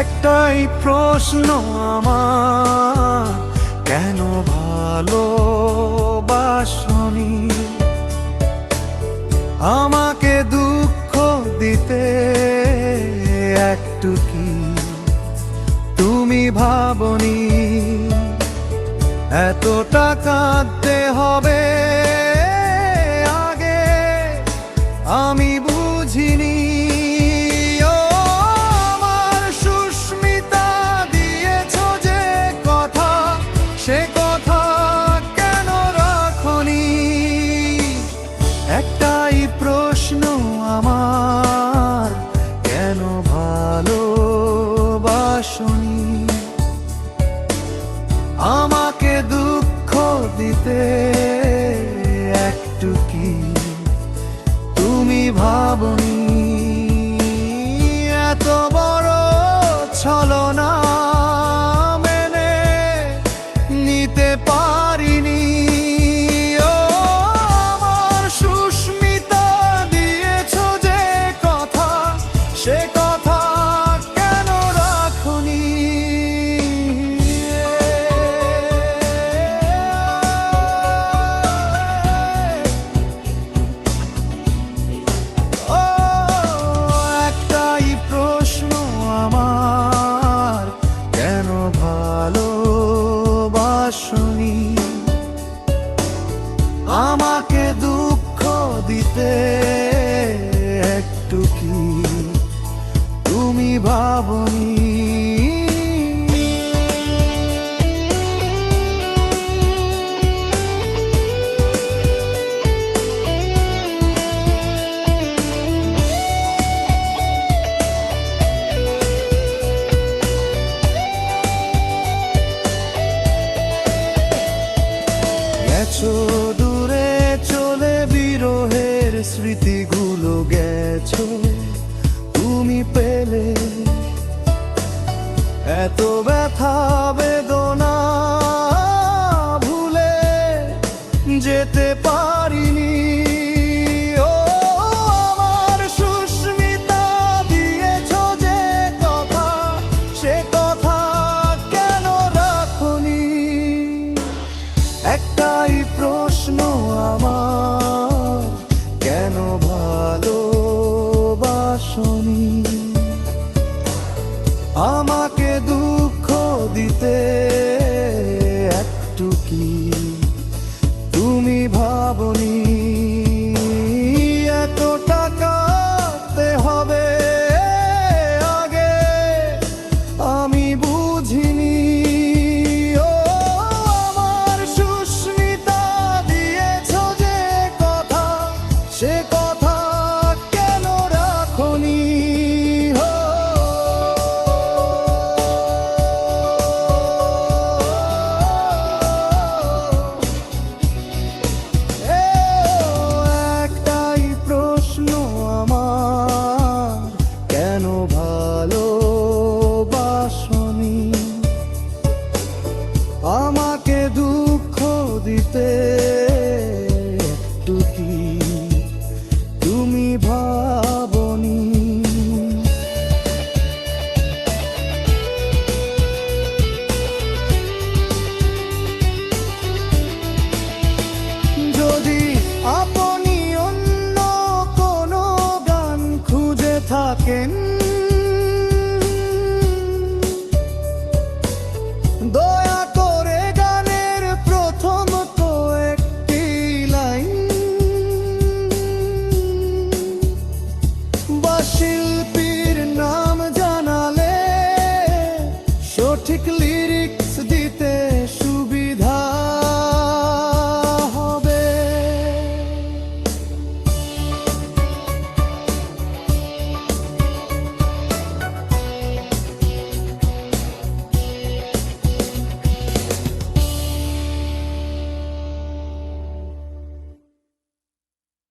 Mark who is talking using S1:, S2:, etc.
S1: একটাই প্রশ্ন আমার, কেন ভালো বাসনি আমাকে দুঃখ দিতে একটু কি তুমি ভাবনি? এতটা কাঁদতে হবে আগে, আমি বুঝিনি ভালোবাসনি আমাকে দুঃখ দিতে একটু কি তুমি ভাবনি। এত বড় ছলনা মেনে নিতে সুস্মিতা দিয়েছ যে কথা, সে ভালোবাসনি। আমাকে দুঃখ দিতে একটু কি তুমি ভাবনি স্মৃতিগুলো গেছো তুমি পেলে। এত ব্যথা দিতে একটু কি আমাকে দুঃখ দিতে তুকি তুমি ভাবনি। যদি আপনি অন্য কোনো গান খুঁজে থাকেন shoot